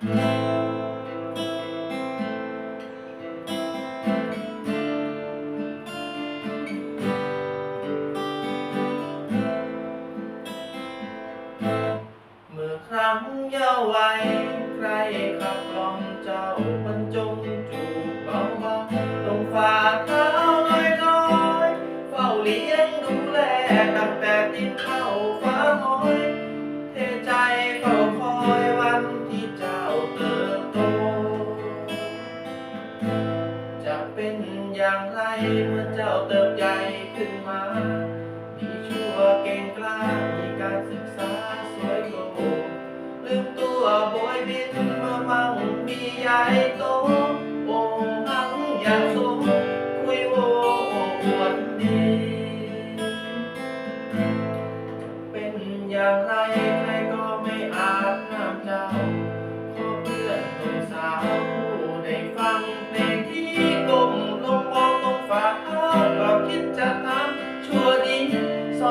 เมื่อครั้งเยาวัยใครขับกล่อมเจ้าบรรจงจูบเบาๆตรงฝ่าเท้าลอยลอยๆเฝ้าเลี้ยงดูแลตั้งแต่ติดเข้าฟ้า เป็นอย่างไรเมื่อเจ้าเติบใหญ่ขึ้นมามีชั่วเก่งกล้ามีการศึกษาสวยโกลืมตัวโบยบินมามั่งมีใหญ่โต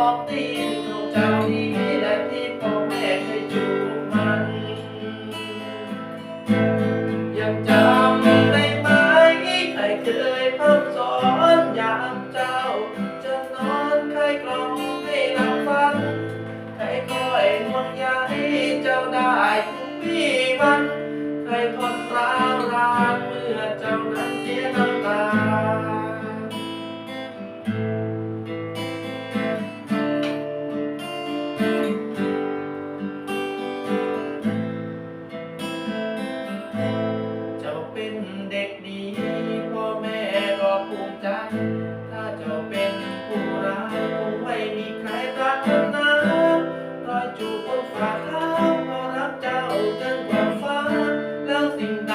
องตีนของเจ้าดีและที่พ่อแม่เคยจูบมัน ยังจำได้ไหมใครเคยพักสอนยามเจ้า จะนอนใครกล่อมให้หลับฟัง ใครคอยห่วงใยเจ้าได้ทุกวี่วัน จ ถ้าเจ้าเป็นผู้ร้ายคงไม่มีใครรักนะรอยจูบบนฝ่าเท้าเพราะรักเจ้าจนกว่าฟ้า แล้วสิ่งใด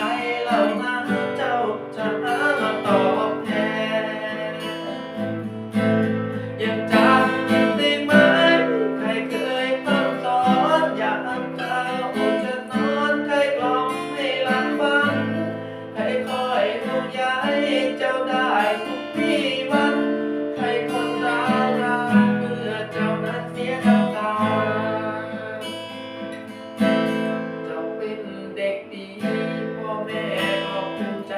แม่บอกถึงใจ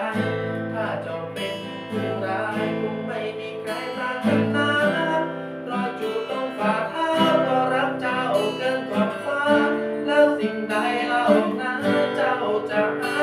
ถ้าเจ้าเป็นผู้ร้ายคงไม่มีใครปรารถนารอจูบงฝ่าเท้าก็รับเจ้าเกินขอบฟ้า แล้วสิ่งใดเล่านะเจ้าจะ